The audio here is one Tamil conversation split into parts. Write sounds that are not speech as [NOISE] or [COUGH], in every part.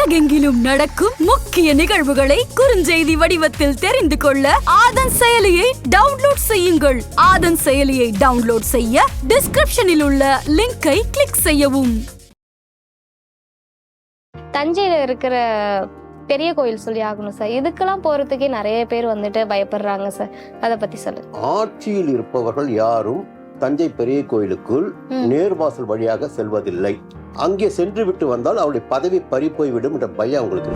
உலகெங்கிலும் நடக்கும் முக்கிய நிகழ்வுகளை குறுஞ்செய்தி வடிவத்தில் தெரிந்து கொள்ள ஆதன் செயலியை டவுன்லோட் செய்யுங்கள். ஆதன் செயலியை டவுன்லோட் செய்ய டிஸ்கிரிப்ஷனில் உள்ள லிங்கை கிளிக் செய்யவும். தஞ்சையில் இருக்கிற பெரிய கோயில் சொல்லி ஆகணும் சார். இதுக்கெல்லாம் போறதுக்கே நிறைய பேர் வந்துட்டு பயப்படுறாங்க சார். அதை பத்தி சொல்லுங்க. ஆட்சியில் இருப்பவர்கள் யாரும் தஞ்சை பெரிய கோயிலுக்குள். நேர்வாசல் வழியாக செல்வதில்லை அங்கே சென்று விட்டு வந்தால் அவருடைய பதவி பறி போய்விடும் என்ற பயம் அவங்களுக்கு.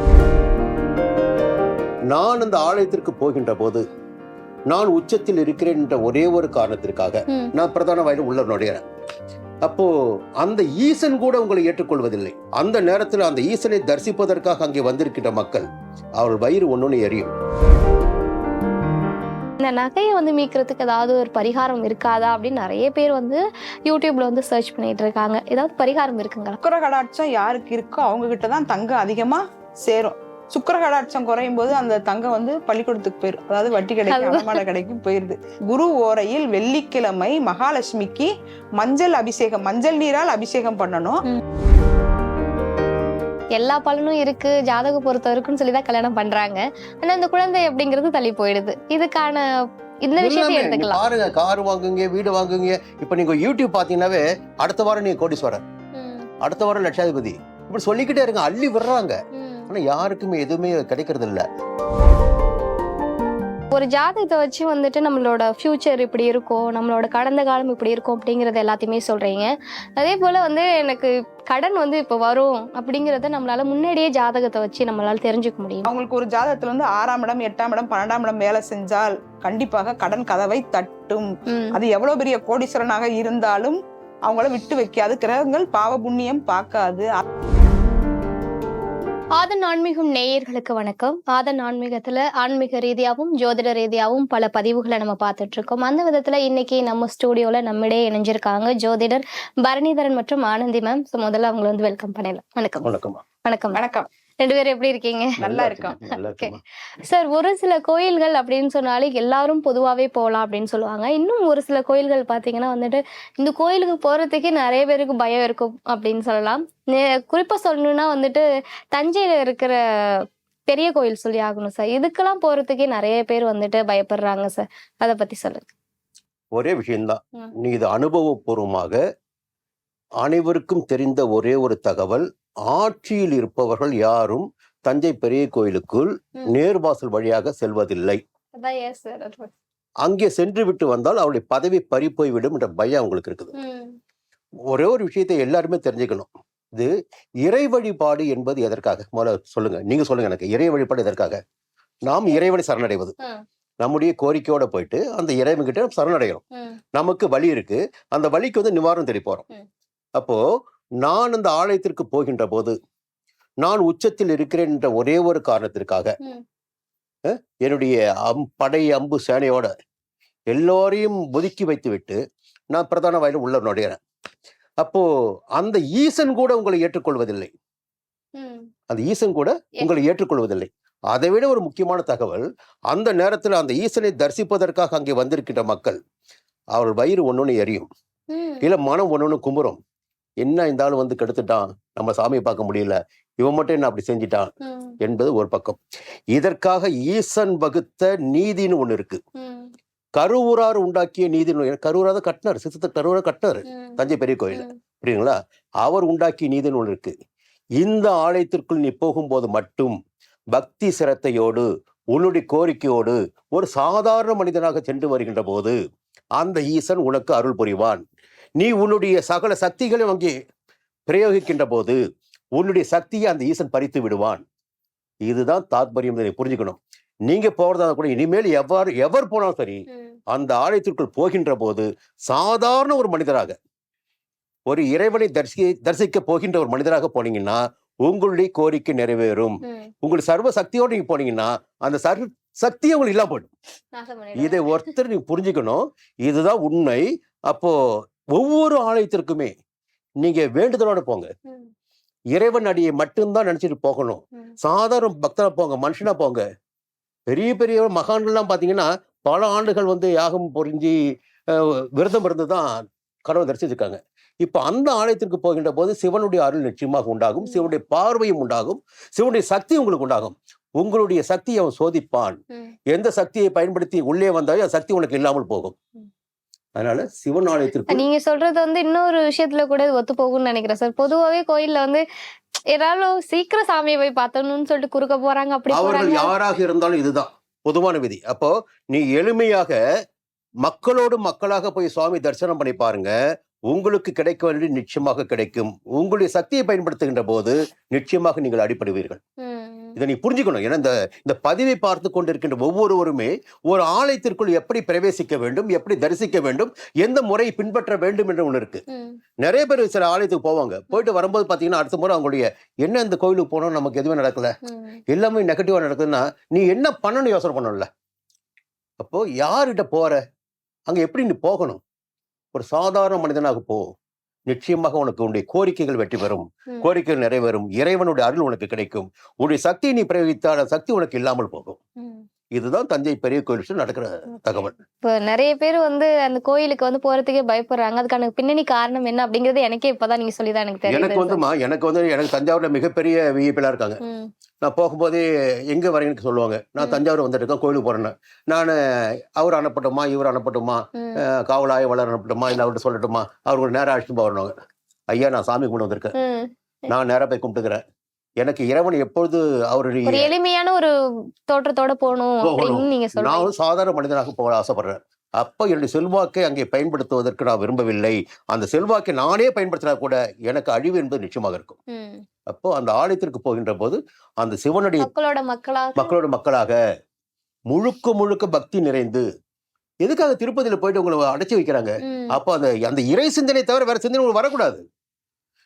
நான் அந்த ஆலயத்திற்கு போகின்ற போது நான் உச்சத்தில் இருக்கிறேன் என்ற ஒரே ஒரு காரணத்திற்காக. நான் பிரதான வயலில் உள்ள நுழையிறேன் அப்போ அந்த ஈசன் கூட உங்களை ஏற்றுக்கொள்வதில்லை அந்த நேரத்தில் அந்த ஈசனை தரிசிப்பதற்காக அங்கே வந்திருக்கின்ற மக்கள் அவர்கள் வயிறு ஒன்னொன்னு எரியும் இந்த நகையை வந்து மீட்கிறதுக்கு ஏதாவது ஒரு பரிகாரம் இருக்காதா அப்படின்னு நிறைய பேர் வந்து யூடியூப்ல வந்து சர்ச் பண்ணிட்டு இருக்காங்க. ஏதாவது பரிகாரம் இருக்குங்களா? சுக்கர கடாட்சம் யாருக்கு இருக்கோ அவங்க கிட்ட தான் தங்கம் அதிகமா சேரும். சுக்கர கடாட்சம் குறையும் போது அந்த தங்கம் வந்து பள்ளிக்கூடத்துக்கு போயிடும் அதாவது வட்டி கிடைக்கும் அதுதான். அடமான கடைக்கு போயிருது. குரு ஓரையில் வெள்ளிக்கிழமை மகாலட்சுமிக்கு மஞ்சள் அபிஷேகம் மஞ்சள் நீரால் அபிஷேகம் பண்ணணும். எல்லா பலனும் இருக்கு ஜாதக பொருத்தம் இருக்குன்னு சொல்லி தான் கல்யாணம் பண்றாங்க. ஆனா இந்த குழந்தை அப்படிங்கிறது தள்ளி போயிடுது. இதுக்கான இந்த விஷயத்தை எடுத்துக்கலாம். பாருங்க கார் வாங்குங்க வீடு வாங்குங்க. இப்ப நீங்க யூடியூப் பாத்தீங்கன்னாவே அடுத்த வாரம் நீங்க கோடீஸ்வரர். அடுத்த வாரம் லட்சாதிபதி. இப்படி சொல்லிக்கிட்டே இருங்க அள்ளி விடுறாங்க. ஆனா யாருக்குமே எதுவுமே கிடைக்கிறது இல்ல ஒரு ஜாதகத்தை வச்சு வந்துட்டு நம்மளோட ஃபியூச்சர் இப்படி இருக்கும் நம்மளோட கடந்த காலம் இப்படி இருக்கும் அப்படிங்கறது எல்லாத்தையுமே சொல்றீங்க. அதே போல வந்து எனக்கு கடன் வந்து இப்போ வரும் அப்படிங்கறத நம்மளால முன்னாடியே ஜாதகத்தை வச்சு நம்மளால தெரிஞ்சுக்க முடியும். அவங்களுக்கு ஒரு ஜாதகத்துல வந்து ஆறாம் இடம் எட்டாம் இடம் பன்னெண்டாம் இடம் வேலை செஞ்சால் கண்டிப்பாக கடன் கதவை தட்டும். அது எவ்வளவு பெரிய கோடீஸ்வரனாக இருந்தாலும் அவங்கள விட்டு வைக்காது. கிரகங்கள் பாவ புண்ணியம் பார்க்காது. ஆதன் ஆன்மீகம் நேயர்களுக்கு வணக்கம். ஆதன் ஆன்மீகத்துல ஆன்மீக ரீதியாகவும் ஜோதிட ரீதியாகவும் பல பதிவுகளை நம்ம பார்த்துட்டு இருக்கோம் அந்த விதத்துல இன்னைக்கு நம்ம ஸ்டூடியோல நம்மிடையே இணைஞ்சிருக்காங்க ஜோதிடர் பரணிதரன் மற்றும் ஆனந்தி மேம் முதல்ல அவங்களை வந்து வெல்கம் பண்ணலாம் வணக்கம். வணக்கம்மா வணக்கம். வணக்கம். ரெண்டு பேரும் எப்படி இருக்கீங்க? நல்லா இருக்கோம். சார் ஒரு சில கோயில்கள் அப்படின்னு சொன்னாலே எல்லாரும் பொதுவாகவே போகலாம் அப்படின்னு சொல்லுவாங்க. இன்னும் ஒரு சில கோயில்கள் பார்த்தீங்கன்னா வந்துட்டு இந்த கோயிலுக்கு போகிறதுக்கே நிறைய பேருக்கு பயம் இருக்கும் அப்படின்னு சொல்லலாம். நே- குறிப்பா சொல்லணும்னா வந்துட்டு தஞ்சையில் இருக்கிற பெரிய கோயில் சொல்லி ஆகணும் சார். இதுக்கெல்லாம் போகிறதுக்கே நிறைய பேர் வந்துட்டு பயப்படுறாங்க சார். அதை பற்றி சொல்லுங்க. ஒரே விஷயம்தான். நீ இது அனுபவபூர்வமாக அனைவருக்கும் தெரிந்த ஒரே ஒரு தகவல் ஆட்சியில் இருப்பவர்கள் யாரும் தஞ்சை பெரிய கோயிலுக்குள். நேர்வாசல் வழியாக செல்வதில்லை. அங்கே சென்று விட்டு வந்தால் அவருடைய பதவி பறி போய்விடும் என்ற பயம் அவங்களுக்கு இருக்குது. ஒரே ஒரு விஷயத்தை எல்லாருமே தெரிஞ்சுக்கணும். இது இறை வழிபாடு என்பது எதற்காக? முதல்ல சொல்லுங்க. நீங்க சொல்லுங்க எனக்கு. இறை வழிபாடு எதற்காக? நாம் இறைவனை சரணடைவது. நம்முடைய கோரிக்கையோட போயிட்டு அந்த இறைவன் கிட்ட நம்ம சரணடைகிறோம் நமக்கு வழி இருக்கு. அந்த வழிக்கு வந்து நிவாரணம் தேடி போறோம். அப்போ நான் அந்த ஆலயத்திற்கு போகின்ற போது நான் உச்சத்தில் இருக்கிறேன் என்ற ஒரே ஒரு காரணத்திற்காக. என்னுடைய அம் படை அம்பு சேனையோட எல்லோரையும் ஒதுக்கி வைத்து விட்டு நான் பிரதான வயலில் உள்ள நுழையிறேன் அப்போ அந்த ஈசன் கூட உங்களை ஏற்றுக்கொள்வதில்லை. அந்த ஈசன் கூட உங்களை ஏற்றுக்கொள்வதில்லை. அதை விட ஒரு முக்கியமான தகவல் அந்த நேரத்தில் அந்த ஈசனை தரிசிப்பதற்காக அங்கே வந்திருக்கின்ற மக்கள் அவர்கள் வயிறு ஒன்னொன்னு எரியும். இல்ல மனம் ஒன்னொன்னு குமுறும். என்ன இந்த ஆள் வந்து கெடுத்துட்டான். நம்ம சாமியை பார்க்க முடியல. இவன் மட்டும் என்ன அப்படி செஞ்சிட்டான்? என்பது ஒரு பக்கம். இதற்காக ஈசன் வகுத்த நீதின்னு ஒண்ணு இருக்கு. கருவூரார் உண்டாக்கிய நீதின்னு கருவூரா தான் கட்டினார். சித்தத்தை கருவூரா கட்டினாரு. தஞ்சை பெரிய கோயில் புரியுங்களா அவர் உண்டாக்கிய நீதின்னு ஒண்ணு இருக்கு. இந்த ஆலயத்திற்குள் நீ போகும்போது மட்டும் பக்தி சிரத்தையோடு உன்னுடைய கோரிக்கையோடு ஒரு சாதாரண மனிதனாக சென்று வருகின்ற போது அந்த ஈசன் உனக்கு அருள் புரிவான். நீ உன்னுடைய சகல சக்திகளை அங்கே பிரயோகிக்கின்ற போது உன்னுடைய சக்தியை அந்த ஈசன் பறித்து விடுவான். இதுதான் தாத்பரியம் இதை புரிஞ்சுக்கணும். நீங்க போறதா கூட இனிமேல் எவ்வாறு எவர் போனாலும் சரி அந்த ஆலயத்திற்குள் போகின்ற போது சாதாரண ஒரு மனிதராக ஒரு இறைவனை தரிசி தரிசிக்க போகின்ற ஒரு மனிதராக போனீங்கன்னா உங்களுடைய கோரிக்கை நிறைவேறும். உங்களுடைய சர்வ சக்தியோடு நீங்க போனீங்கன்னா அந்த சர்வ சக்தி உங்களுக்கு இல்லாம போயிடும். இதை ஒருத்தர் நீங்க புரிஞ்சுக்கணும். இதுதான் உண்மை. அப்போ ஒவ்வொரு ஆலயத்திற்குமே நீங்க வேண்டுதலோட போங்க. இறைவன் அடியை மட்டும்தான் நினைச்சிட்டு போகணும். சாதாரண பக்தனா போங்க மனுஷனா போங்க. பெரிய பெரிய மகான்கள்லாம் பாத்தீங்கன்னா பல ஆண்டுகள் வந்து யாகம் புரிஞ்சு விரதம் இருந்து தான் கடவுளை தரிசிச்சிருக்காங்க. இப்போ அந்த ஆலயத்திற்கு போகின்ற போது சிவனுடைய அருள் நிச்சயமாக உண்டாகும். சிவனுடைய பார்வையும் உண்டாகும். சிவனுடைய சக்தி உங்களுக்கு உண்டாகும். உங்களுடைய சக்தியை அவன் சோதிப்பான். எந்த சக்தியை பயன்படுத்தி உள்ளே வந்தாலும் அந்த சக்தி உனக்கு இல்லாமல் போகும். அதனால சிவன் ஆலயத்திற்கு நீங்க சொல்றது வந்து இன்னொரு விஷயத்துல கூட ஒத்து போகும்னு நினைக்கிறேன் சார். பொதுவாவே கோயில்ல வந்து ஏதாவது சீக்கிரம் சாமியை போய் பார்த்தணும்னு சொல்லிட்டு குறுக்க போறாங்க அப்படி அவர்கள் யாராக இருந்தாலும் இதுதான். பொதுவான விதி. அப்போ நீ எளிமையாக மக்களோடு மக்களாக போய் சுவாமி தரிசனம் பண்ணி பாருங்க. உங்களுக்கு கிடைக்க வேண்டியது நிச்சயமாக கிடைக்கும். உங்களுடைய சக்தியை பயன்படுத்துகின்ற போது நிச்சயமாக நீங்கள் அடிபடுவீர்கள். இதை நீ புரிஞ்சுக்கணும். ஏன்னா இந்த இந்த பதிவை பார்த்து கொண்டிருக்கின்ற ஒவ்வொருவருமே ஒரு ஆலயத்திற்குள் எப்படி பிரவேசிக்க வேண்டும் எப்படி தரிசிக்க வேண்டும் எந்த முறை பின்பற்ற வேண்டும் என்று ஒன்று இருக்கு. நிறைய பேர் சில ஆலயத்துக்கு போவாங்க. போயிட்டு வரும்போது பார்த்தீங்கன்னா அடுத்த முறை அவங்களுடைய என்ன இந்த கோயிலுக்கு போனோம் நமக்கு எதுவுமே நடக்கல. எல்லாமே நெகட்டிவா நடக்குதுன்னா நீ என்ன பண்ணணும்னு யோசனை பண்ணணும்ல? அப்போ யார்கிட்ட போற? அங்க எப்படி நீ போகணும்? ஒரு சாதாரண மனிதனாக போ. நிச்சயமாக உனக்கு உன்னுடைய கோரிக்கைகள் வெற்றி பெறும். கோரிக்கைகள் நிறைவேறும் இறைவனுடைய அருள் உனக்கு கிடைக்கும் உன்னுடைய சக்தியை நீ பிரயோகித்தால் சக்தி உனக்கு இல்லாமல் போகும். இதுதான் தஞ்சை பெரிய கோயில் நடக்கிற தகவல். இப்போ நிறைய பேர் வந்து அந்த கோயிலுக்கு வந்து போறதுக்கே பயப்படுறாங்க. அதுக்கான பின்னணி காரணம் என்ன அப்படிங்கறது எனக்கே இப்பதான் நீங்க சொல்லிதான் எனக்கு எனக்கு தெரியுது வந்துமா எனக்கு வந்து எனக்கு தஞ்சாவூர்ல மிகப்பெரிய விஐபிலாம் இருக்காங்க. நான் போகும்போதே எங்க வரீங்கன்னு சொல்லுவாங்க. நான். தஞ்சாவூர் வந்துட்டு கோயிலுக்கு போறேன்னு. நான் அவர் அனுப்பட்டுமா இவர் அனுப்பட்டுமா காவலாய வளர அனுப்பட்டுமா இல்லை அவர்கிட்ட சொல்லட்டுமா அவர் ஒரு நேரம் அழைச்சிட்டு போறவங்க ஐயா நான் சாமி கொண்டு வந்திருக்கேன். நான் நேரா போய் கும்பிட்டுக்கிறேன். எனக்கு இறைவன் எப்பொழுது ஒரு அவருடைய எளிமையான ஒரு தோற்றத்தோட போகணும். அப்படின்னு நீங்க நான் சொல்றீங்க ஒரு சாதாரண மனிதனாக போக ஆசைப்படுறேன் அப்ப என்னுடைய செல்வாக்கை அங்கே பயன்படுத்துவதற்கு நான் விரும்பவில்லை அந்த செல்வாக்கை நானே பயன்படுத்தினா கூட எனக்கு அழிவு என்பது நிச்சயமாக இருக்கும். அப்போ அந்த ஆலயத்திற்கு போகின்ற போது அந்த சிவனுடைய மக்களோட மக்களா மக்களோட மக்களாக முழுக்க முழுக்க பக்தி நிறைந்து எதுக்காக திருப்பதியில போயிட்டு உங்களை அடைச்சி வைக்கிறாங்க. அப்போ அந்த அந்த இறை சிந்தனை தவிர வேற சிந்தனை உங்களுக்கு வரக்கூடாது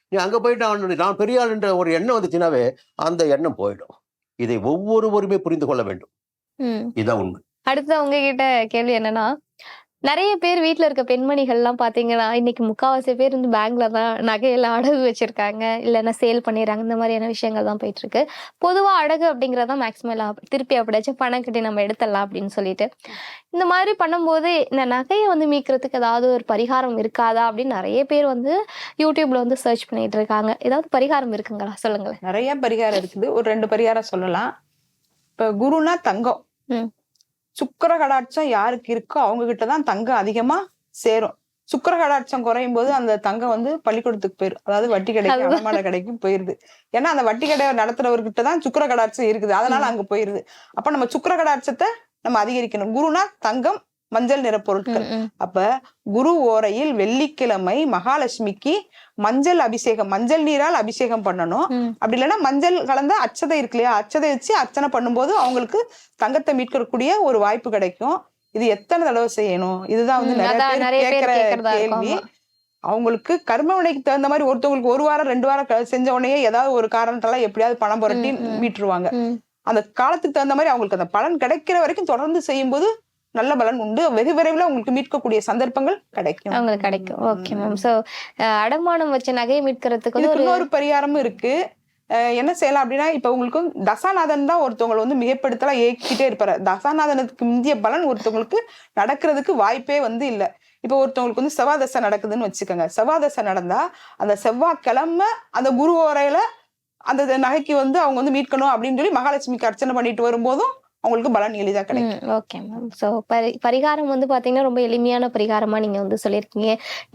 நீ அங்க போயிட்டு நான் நான் பெரிய ஆளுன்ற ஒரு எண்ணம் வந்துச்சுனாவே அந்த எண்ணம் போயிடும். இதை ஒவ்வொருவருமே புரிந்து கொள்ள வேண்டும். ம். இதுதான் உண்மை. அடுத்து உங்ககிட்ட கேள்வி என்னன்னா நிறைய பேர் வீட்ல இருக்க பெண்மணிகள் எல்லாம் பாத்தீங்கன்னா இன்னைக்கு முக்காவாசி பேர் வந்து பேங்க்ல தான் நகையெல்லாம் அடகு வச்சிருக்காங்க. இல்லைன்னா சேல் பண்ணிடுறாங்க. இந்த மாதிரியான விஷயங்கள் தான் போயிட்டு இருக்கு பொதுவா அடகு அப்படிங்கறதா மேக்சிமம் எல்லாம் திருப்பி அப்படியாச்சும் பணம் கட்டி நம்ம எடுத்துடலாம் அப்படின்னு சொல்லிட்டு. இந்த மாதிரி பண்ணும்போது இந்த நகையை வந்து மீட்கிறதுக்கு ஏதாவது ஒரு பரிகாரம் இருக்காதா அப்படின்னு நிறைய பேர் வந்து யூடியூப்ல வந்து சர்ச் பண்ணிட்டு இருக்காங்க. ஏதாவது பரிகாரம் இருக்குங்களா? சொல்லுங்களேன். நிறைய பரிகாரம் இருக்குது. ஒரு ரெண்டு பரிகாரம் சொல்லலாம். இப்ப குருனா தங்கம். ம். சுக்கிர கடாட்சம் யாருக்கு இருக்கோ அவங்க கிட்ட தான் தங்கம் அதிகமா சேரும். சுக்கிர கடாட்சம் குறையும் போது அந்த தங்கம் வந்து பள்ளிக்கூடத்துக்கு போயிரும். அதாவது வட்டி கடைக்கு. அடமான கடைக்கும் போயிருது. ஏன்னா அந்த வட்டி கடை நடத்துறவர்கிட்ட தான் சுக்கிர கடாட்சம் இருக்குது. அதனால அங்க போயிருது. அப்ப நம்ம சுக்கிர கடாட்சத்தை நம்ம அதிகரிக்கணும். குருனா தங்கம் மஞ்சள் நிற பொருட்கள். அப்ப குரு ஓரையில் வெள்ளிக்கிழமை மகாலட்சுமிக்கு மஞ்சள் அபிஷேகம் மஞ்சள் நீரால் அபிஷேகம் பண்ணணும். அப்படி இல்லைன்னா மஞ்சள் கலந்த அச்சதை இருக்கு இல்லையா அச்சதை வச்சு அர்ச்சனை பண்ணும்போது அவங்களுக்கு தங்கத்தை மீட்கக்கூடிய ஒரு வாய்ப்பு கிடைக்கும் இது எத்தனை தடவை செய்யணும் இதுதான் வந்து நிறைய பேர் கேட்கிற கேள்வி. அவங்களுக்கு கர்ம வினைக்கு தகுந்த மாதிரி ஒருத்தவங்களுக்கு ஒரு வாரம் ரெண்டு வாரம் செஞ்ச உடனே ஏதாவது ஒரு காரணத்தால எப்படியாவது பணம் புரட்டி. மீட்டுருவாங்க. அந்த காலத்துக்கு தகுந்த மாதிரி அவங்களுக்கு அந்த பலன் கிடைக்கிற வரைக்கும் தொடர்ந்து செய்யும்போது நல்ல பலன் உண்டு. வெகு விரைவில் உங்களுக்கு மீட்கக்கூடிய சந்தர்ப்பங்கள் கிடைக்கும். அவங்களுக்கு கிடைக்கும். ஓகே மேம் சோ அடமானம் வச்ச நகையை மீட்கிறதுக்கு வந்து இன்னொரு பரிகாரமும் இருக்கு. என்ன செய்யலாம் அப்படின்னா இப்ப உங்களுக்கு தசாநாதன் தான் ஒருத்தவங்களை வந்து மிகைப்படுத்தலா ஏக்கிட்டே இருப்பாரு. தசாநாதனுக்கு முந்திய பலன் ஒருத்தவங்களுக்கு நடக்கிறதுக்கு வாய்ப்பே வந்து இல்ல. இப்ப ஒருத்தவங்களுக்கு வந்து செவ்வாய் தசை நடக்குதுன்னு வச்சுக்கோங்க. செவ்வாய் தசை நடந்தா அந்த செவ்வாய்க்கிழமை அந்த குரு ஓரையில அந்த நகைக்கு வந்து அவங்க வந்து மீட்கணும் அப்படின்னு சொல்லி மகாலட்சுமிக்கு அர்ச்சனை பண்ணிட்டு வரும்போதும் அவங்களுக்கு பலன் எளிதா கிடைக்கும். ஓகே மேம் ஸோ பரி பரிகாரம் வந்து பாத்தீங்கன்னா ரொம்ப எளிமையான பரிகாரமா நீங்க வந்து சொல்லியிருக்கீங்க.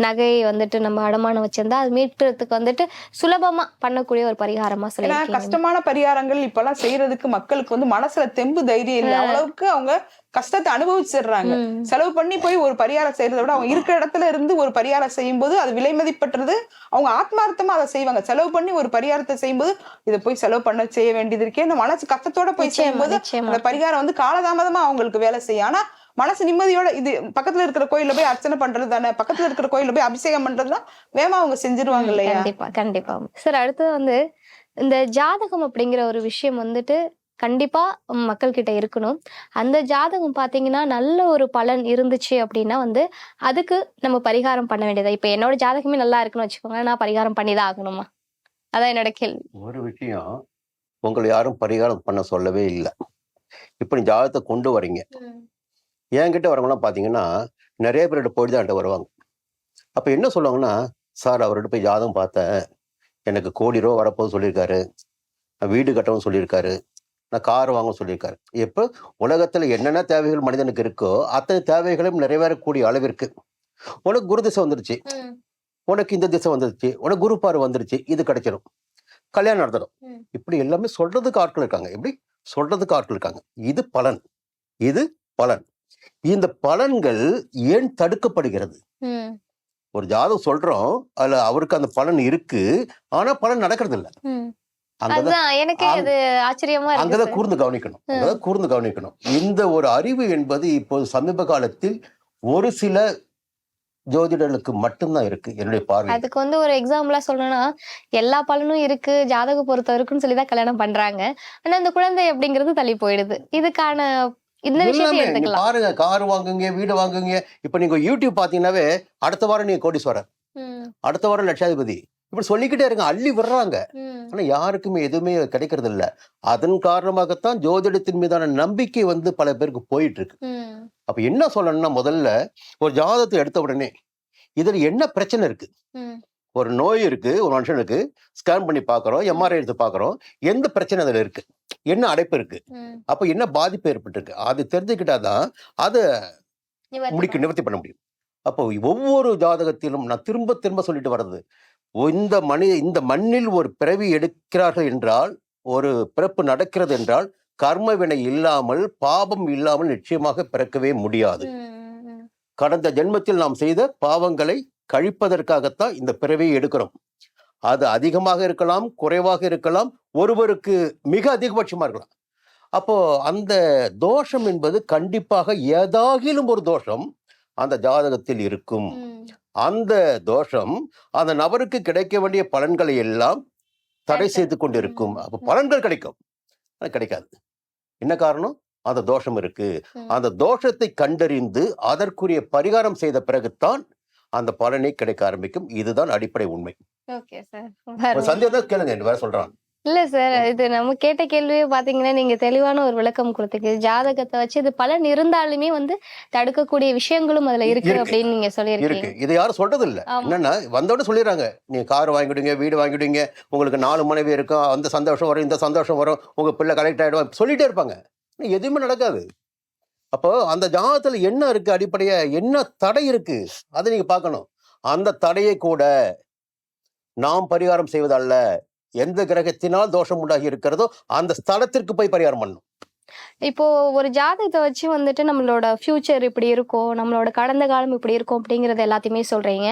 நகை வந்துட்டு நம்ம அடமானம் வச்சிருந்தா அது மீட்கிறதுக்கு வந்துட்டு சுலபமா பண்ணக்கூடிய ஒரு பரிகாரமா சொல்லியிருக்கீங்க கஷ்டமான பரிகாரங்கள் இப்பெல்லாம் செய்யறதுக்கு மக்களுக்கு வந்து மனசுல தெம்பு தைரியம் இல்லை. அவ்வளவுக்கு அவங்க கஷ்டத்தை அனுபவிச்சிடுறாங்க. செலவு பண்ணி போய் ஒரு பரிகாரம் செய்யறதை விட அவங்க இருக்கிற இடத்துல இருந்து ஒரு பரிகாரம் செய்யும்போது அது விலை மதிப்பற்றது. அவங்க ஆத்மார்த்தமா அதை செய்வாங்க. செலவு பண்ணி ஒரு பரிகாரத்தை செய்யும்போது இதை போய் செலவு பண்ண செய்ய வேண்டியது இருக்கே. இந்த மனசு கஷ்டத்தோட போய் செய்யும்போது அந்த பரிகாரம் வந்து காலதாமதமா அவங்களுக்கு வேலை செய்யும். ஆனா மனசு நிம்மதியோட இது பக்கத்துல இருக்கிற கோயில்ல போய் அர்ச்சனை பண்றது தானே? பக்கத்துல இருக்கிற கோயில்ல போய் அபிஷேகம் பண்றதுதான் வேகமா அவங்க செஞ்சிருவாங்க இல்லையா? கண்டிப்பா கண்டிப்பா. சார் அடுத்தது வந்து இந்த ஜாதகம் அப்படிங்கிற ஒரு விஷயம் வந்துட்டு கண்டிப்பா மக்கள் கிட்ட இருக்கணும். அந்த ஜாதகம் பாத்தீங்கன்னா நல்ல ஒரு பலன் இருந்துச்சு அப்படின்னா வந்து அதுக்கு நம்ம பரிகாரம் பண்ண வேண்டியதா? இப்ப என்னோட ஜாதகமே நல்லா இருக்குன்னு வச்சுக்கோங்க நான் பரிகாரம் பண்ணிதான் ஆகணுமா? அதான் என்னோட கேள்வி. ஒரு விஷயம் உங்களை யாரும் பரிகாரம் பண்ண சொல்லவே இல்லை. இப்போ நீ ஜாதகத்தை கொண்டு வரீங்க. என்கிட்ட வரவங்களாம் பார்த்தீங்கன்னா நிறைய பேர்கிட்ட போயிட்டு தான் வருவாங்க. அப்போ என்ன சொல்லுவாங்கன்னா சார் அவர்கிட்ட போய் ஜாதகம் பார்த்தேன். எனக்கு கோடி ரூபா வரப்போகுது சொல்லியிருக்காரு. வீடு கட்டவும் சொல்லியிருக்காரு. நான் கார் வாங்க சொல்லியிருக்காரு. எப்போ? உலகத்தில் என்னென்ன தேவைகள் மனிதனுக்கு இருக்கோ அத்தனை தேவைகளும் நிறைவேறக்கூடிய அளவிற்கு. உனக்கு குரு திசை வந்துருச்சு. உனக்கு இந்த திசை வந்துருச்சு. உனக்கு குரு வந்துருச்சு. இது கிடைச்சிடும் கல்யாணம் நடத்தணும். இப்படி எல்லாமே சொல்றதுக்கு ஆட்கள் இருக்காங்க. எப்படி? சொல்றதுக்கு ஆட்கள் இருக்காங்க. இது பலன். இது பலன். இந்த பலன்கள் ஏன் தடுக்கப்படுகிறது? ஒரு ஜாதகம் சொல்றோம். அதுல அவருக்கு அந்த பலன் இருக்கு. ஆனா பலன் நடக்கிறது இல்ல எனக்கு இது ஆச்சரியமா அங்கதான். கூர்ந்து கவனிக்கணும். அங்கதான் கூர்ந்து கவனிக்கணும். இந்த ஒரு அறிவு என்பது இப்போது சமீப காலத்தில் ஒரு சில ஜோதிடர்களுக்கு மட்டும்தான் இருக்கு என்னுடைய பார்வை அதுக்கு வந்து ஒரு எக்ஸாம்பிளா சொல்லணும்னா எல்லா பலனும் இருக்கு ஜாதக பொறுத்த இருக்குன்னு சொல்லி தான் கல்யாணம் பண்றாங்க. ஆனா அந்த குழந்தை அப்படிங்கிறது தள்ளி போயிடுது. இதுக்கான இந்த எடுத்துக்கலாம். பாருங்க கார் வாங்குங்க வீடு வாங்குங்க. இப்ப நீங்க யூடியூப் பாத்தீங்கன்னாவே அடுத்த வாரம் நீங்க கோடீஸ்வரர். அடுத்த வாரம் லட்சாதிபதி. இப்படி சொல்லிக்கிட்டே இருங்க அள்ளி விடுறாங்க. ஆனா யாருக்குமே எதுவுமே கிடைக்கிறது இல்ல. அதன் காரணமாகத்தான் ஜோதிடத்தின் மீதான நம்பிக்கை வந்து பல பேருக்கு போயிட்டு இருக்கு அப்ப என்ன சொல்லணும்னா முதல்ல ஒரு ஜாதகத்தை எடுத்த உடனே இதுல என்ன பிரச்சனை இருக்கு? ஒரு நோய் இருக்கு ஒரு மனுஷனுக்கு ஸ்கேன் பண்ணி பார்க்கறோம் எம்ஆர்ஐ எடுத்து பார்க்கறோம் எந்த பிரச்சனை அதுல இருக்கு? என்ன அடைப்பு இருக்கு. அப்ப என்ன பாதிப்பு ஏற்பட்டிருக்கு? அது தெரிஞ்சுக்கிட்டாதான் அதை முடிக்க. நிவர்த்தி பண்ண முடியும். அப்போ ஒவ்வொரு ஜாதகத்திலும் நான் திரும்ப திரும்ப சொல்லிட்டு வர்றது இந்த மனி இந்த மண்ணில் ஒரு பிறவி எடுக்கிறார்கள் என்றால் ஒரு பிறப்பு நடக்கிறது என்றால் கர்ம வினை இல்லாமல் பாபம் இல்லாமல் நிச்சயமாக பிறக்கவே முடியாது. கடந்த ஜென்மத்தில் நாம் செய்த பாவங்களை கழிப்பதற்காகத்தான் இந்த பிறவியை எடுக்கிறோம். அது அதிகமாக இருக்கலாம் குறைவாக இருக்கலாம் ஒருவருக்கு மிக அதிகபட்சமா இருக்கலாம். அப்போ அந்த தோஷம் என்பது கண்டிப்பாக ஏதாகிலும் ஒரு தோஷம் அந்த ஜாதகத்தில் இருக்கும். அந்த தோஷம் அந்த நபருக்கு கிடைக்க வேண்டிய பலன்களை எல்லாம் தடை. செய்து கொண்டிருக்கும். அப்போ பலன்கள் கிடைக்கும். ஆனா கிடைக்காது. என்ன காரணம்? அந்த தோஷம் இருக்கு. அந்த தோஷத்தை கண்டறிந்து அதற்குரிய பரிகாரம் செய்த பிறகுதான் அந்த பலனை கிடைக்க ஆரம்பிக்கும். இதுதான் அடிப்படை உண்மை. சந்தேகம் கேளுங்க. என்ன வேற சொல்றான். இல்ல சார் இது நம்ம கேட்ட கேள்வியே பாத்தீங்கன்னா நீங்க தெளிவான ஒரு விளக்கம் கொடுத்தீங்க. ஜாதகத்தை வச்சு இது பலன் இருந்தாலுமே வந்து தடுக்கக்கூடிய விஷயங்களும் அதுல இருக்கு. அப்படின்னு நீங்க சொல்லியிருக்கீங்க. இது யாரும் சொல்றது இல்ல. என்னன்னா வந்தோட சொல்லிடுறாங்க. நீங்க கார் வாங்கிடுங்க வீடு வாங்கிடுங்க. உங்களுக்கு நாலு மனைவி இருக்கும் அந்த சந்தோஷம் வரும் இந்த சந்தோஷம் வரும் உங்க பிள்ளை கலெக்ட் ஆயிடுவாங்க சொல்லிட்டே இருப்பாங்க. எதுவுமே நடக்காது. அப்போ அந்த ஜாதகத்துல என்ன இருக்கு அடிப்படையா? என்ன தடை இருக்கு? அதை நீங்க பார்க்கணும். அந்த தடையை கூட நாம் பரிகாரம் செய்வதல்ல. எந்த கிரகத்தினால் தோஷம் உண்டாகி இருக்கிறதோ அந்த ஸ்தலத்திற்கு போய் பரிகாரம் பண்ணணும் இப்போ ஒரு ஜாதகத்தை வச்சு வந்துட்டு நம்மளோட ஃபியூச்சர் இப்படி இருக்கும் நம்மளோட கடந்த காலம் இப்படி இருக்கும் அப்படிங்கறது எல்லாத்தையுமே சொல்றீங்க.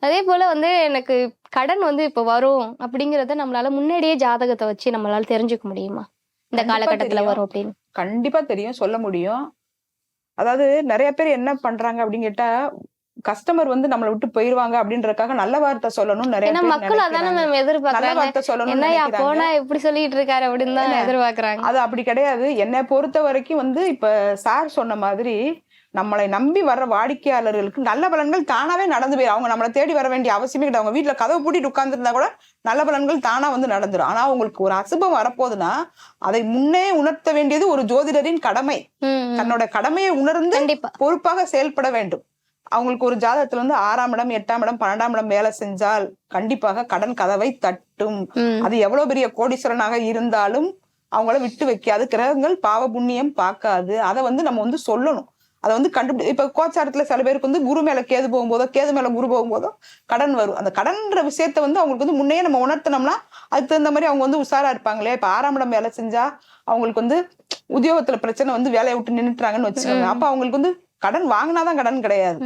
அதே போல வந்து எனக்கு கடன் வந்து இப்போ வரும் அப்படிங்கறத நம்மளால முன்னாடியே ஜாதகத்தை வச்சு நம்மளால தெரிஞ்சுக்க முடியுமா? இந்த காலகட்டத்துல. வரும் அப்படின்னு. கண்டிப்பா தெரியும் சொல்ல முடியும். அதாவது நிறைய பேர் என்ன பண்றாங்க அப்படின்னு கேட்டா கஸ்டமர் வந்து நம்மளை விட்டு போயிருவாங்க அப்படின்றதுக்காக நல்ல வார்த்தை சொல்லணும் நிறைய மக்கள் அதானே. மேம் நல்ல எதிர்பார்க்கறாங்க வார்த்தை நினைக்கிறாங்க. போனா இப்படி சொல்லிட்டு இருக்காரு அப்படின்னு தான்? எதிர்பார்க்கறாங்க. அது அப்படி கிடையாது. என்னை பொறுத்த வரைக்கும் வந்து இப்ப சார் சொன்ன மாதிரி நம்மளை நம்பி வர்ற வாடிக்கையாளர்களுக்கு நல்ல பலன்கள் தானாவே நடந்து போயிடும். அவங்க நம்மளை தேடி வர வேண்டிய அவசியமே கிடையாது. அவங்க வீட்டுல கதவை பூட்டிட்டு உட்கார்ந்துருந்தா கூட நல்ல பலன்கள் தானா வந்து நடந்துரும். ஆனா உங்களுக்கு ஒரு அசுபம் வரப்போகுதுன்னா அதை முன்னே உணர்த்த வேண்டியது ஒரு ஜோதிடரின் கடமை. தன்னோட கடமையை உணர்ந்து பொறுப்பாக செயல்பட வேண்டும். அவங்களுக்கு ஒரு ஜாதகத்துல வந்து ஆறாம் இடம் எட்டாம் இடம் பன்னெண்டாம் இடம் வேலை செஞ்சால் கண்டிப்பாக கடன் கதவை தட்டும். அது எவ்வளவு பெரிய கோடீஸ்வரனாக இருந்தாலும் அவங்கள விட்டு வைக்காது. கிரகங்கள் பாவ புண்ணியம் பார்க்காது. அதை வந்து நம்ம வந்து சொல்லணும். அதை வந்து கண்டுபிடி இப்ப கோச்சாரத்துல சில பேருக்கு வந்து குரு மேல கேது போகும்போதோ கேது மேல குரு போகும்போதோ கடன் வரும். அந்த கடன்ற விஷயத்த வந்து அவங்களுக்கு வந்து முன்னையே நம்ம உணர்த்தினோம்னா அதுக்கு தகுந்த மாதிரி அவங்க வந்து உஷாரா இருப்பாங்களே. இப்ப ஆறாம் இடம் வேலை செஞ்சா அவங்களுக்கு வந்து உத்தியோகத்துல பிரச்சனை வந்து வேலையை விட்டு நின்னுட்டாங்கன்னு வச்சுக்கோங்க. அப்ப அவங்களுக்கு வந்து கடன் வாங்கினாதான் கடன் கிடையாது.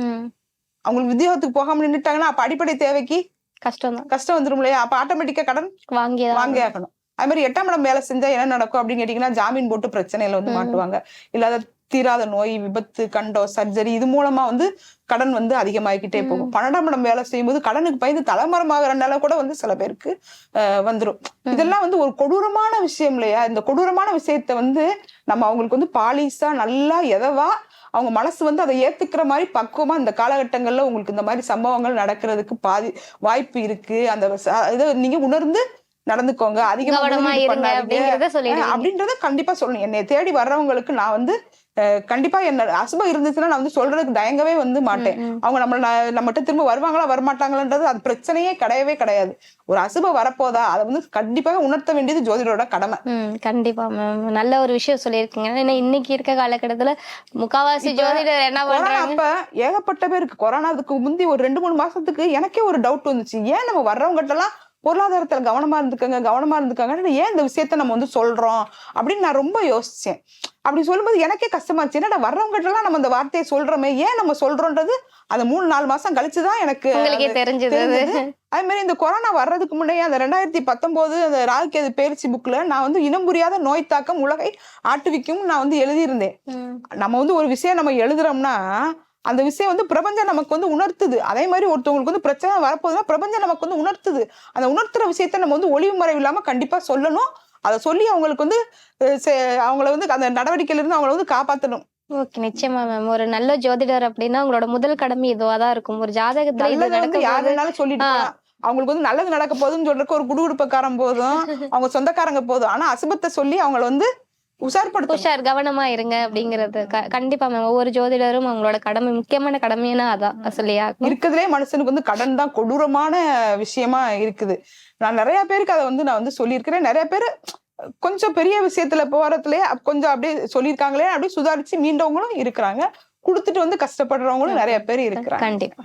அவங்களுக்கு உத்தியோகத்துக்கு போகாம நின்னுட்டாங்கன்னா அப்ப அடிப்படை தேவைக்கு கஷ்டம் தான் கஷ்டம் வந்துரும் இல்லையா? அப்ப ஆட்டோமேட்டிக்கா கடன் வாங்கியதான் வாங்கி ஆகணும். அது மாதிரி எட்டாம் இடம் வேலை செஞ்சா என்ன நடக்கும் அப்படின்னு கேட்டீங்கன்னா ஜாமீன் போட்டு பிரச்சனையில வந்து. மாட்டுவாங்க. இல்லாத தீராத நோய் விபத்து கண்டோ சர்ஜரி இது மூலமா வந்து கடன் வந்து அதிகமாகிக்கிட்டே போகும். பன்னெண்டாம் இடம் வேலை செய்யும்போது கடனுக்கு பயந்து தலைமரமாகிற நிலை கூட வந்து சில பேருக்கு அஹ், வந்துரும். ம். இதெல்லாம் வந்து ஒரு கொடூரமான விஷயம் இல்லையா? இந்த கொடூரமான விஷயத்த வந்து நம்ம அவங்களுக்கு வந்து பாலிசா நல்லா எதவா அவங்க மனசு வந்து அதை ஏத்துக்கிற மாதிரி பக்குவமா இந்த காலகட்டங்கள்ல உங்களுக்கு இந்த மாதிரி சம்பவங்கள் நடக்கிறதுக்கு பாதி வாய்ப்பு இருக்கு. அந்த இதை நீங்க உணர்ந்து நடந்துக்கோங்க. அதிகமா கவனமா முதலீடு இருங்க பண்ணாதீங்க. அப்படிங்கறத அஹ் சொல்லிடுவீங்க. அப்படின்றத கண்டிப்பா சொல்லணும். என்னை தேடி வர்றவங்களுக்கு நான் வந்து கண்டிப்பா என்ன அசுபம் இருந்துச்சுன்னா நான் வந்து சொல்றதுக்கு தயங்கவே வந்து மாட்டேன். அவங்க நம்ம நம்மகிட்ட திரும்ப வருவாங்களா வரமாட்டாங்களான்றது அது பிரச்சனையே கிடையவே கிடையாது. ஒரு அசுபம் வரப்போதா அதை வந்து கண்டிப்பாக உணர்த்த வேண்டியது ஜோதிடரோட கடமை. கண்டிப்பா மேம் நல்ல ஒரு விஷயம் சொல்லியிருக்கீங்க. ஏன்னா இன்னைக்கு இருக்க காலகட்டத்துல முக்காவாசி ஜோதிடர் என்ன பண்றாங்க? அப்ப ஏகப்பட்ட பேருக்கு கொரோனாவுக்கு முந்தி ஒரு ரெண்டு மூணு மாசத்துக்கு எனக்கே ஒரு டவுட் வந்துச்சு. ஏன் நம்ம வர்றவங்ககிட்ட எல்லாம் பொருளாதாரத்துல கவனமா இருந்துக்கங்க கவனமா இருந்துக்கங்க ஏன் இந்த விஷயத்த நம்ம வந்து சொல்றோம்? அப்படின்னு நான் ரொம்ப யோசிச்சேன். அப்படி சொல்லும்போது எனக்கே கஷ்டமாச்சு என்னடா வர்றவங்ககிட்ட எல்லாம் நம்ம இந்த வார்த்தையை சொல்றோமே? ஏன் நம்ம சொல்றோன்றது அந்த மூணு நாலு மாசம் கழிச்சுதான் எனக்கு தெரிஞ்சது. அது. மாதிரி இந்த கொரோனா வர்றதுக்கு முன்னாடியே அந்த ரெண்டாயிரத்தி பத்தொன்பது அந்த ராகுகேது பயிற்சி புக்ல நான் வந்து இனம் புரியாத நோய் தாக்கம் உலகை ஆட்டுவிக்கும் நான் வந்து எழுதியிருந்தேன். நம்ம வந்து ஒரு விஷயம் நம்ம எழுதுறோம்னா அந்த விஷயம் வந்து பிரபஞ்சம் நமக்கு வந்து உணர்த்துது. அதே மாதிரி ஒருத்தவங்களுக்கு வந்து பிரச்சனை வரப்போகுதுன்னா பிரபஞ்சம் நமக்கு வந்து உணர்த்துது. அந்த உணர்த்துற விஷயத்த நம்ம வந்து ஒளிவு மறைவு இல்லாம கண்டிப்பா சொல்லணும். அதை சொல்லி அவங்களுக்கு வந்து அவங்கள வந்து அந்த நடவடிக்கையில இருந்து அவங்கள வந்து காப்பாற்றணும் ஓகே நிச்சயமா மேம் ஒரு நல்ல ஜோதிடர் அப்படின்னா உங்களோட முதல் கடமை இதுவா தான் இருக்கும். ஒரு ஜாதகத்துல இது நடக்கும் வேணாலும் சொல்லிட்டு. அவங்களுக்கு வந்து நல்லது நடக்க போகுதுன்னு சொல்றதுக்கு ஒரு குடுகுடுப்பக்காரன் போதும். [LAUGHS] அவங்க சொந்தக்காரங்க போதும். ஆனா அசுபத்தை சொல்லி அவங்கள வந்து உஷார்படுத்தணும். உஷார் கவனமா இருங்க அப்படிங்கிறது. கண்டிப்பா மேம் ஒவ்வொரு ஜோதிடரும் அவங்களோட கடமை முக்கியமான கடமைன்னா அதான் சொல்லியா இருக்கிறதுலே மனுஷனுக்கு வந்து கடன் தான் கொடூரமான விஷயமா இருக்குது. நான் நிறைய பேருக்கு அதை வந்து நான் வந்து சொல்லியிருக்கிறேன். நிறைய பேர் கொஞ்சம் பெரிய விஷயத்துல போறதுலயே கொஞ்சம் அப்படியே சொல்லியிருக்காங்களே அப்படியே சுதாரிச்சு மீண்டவங்களும் இருக்கிறாங்க. கொடுத்துட்டு வந்து கஷ்டப்படுறவங்களும் நிறைய பேர் இருக்கிறாங்க. கண்டிப்பா.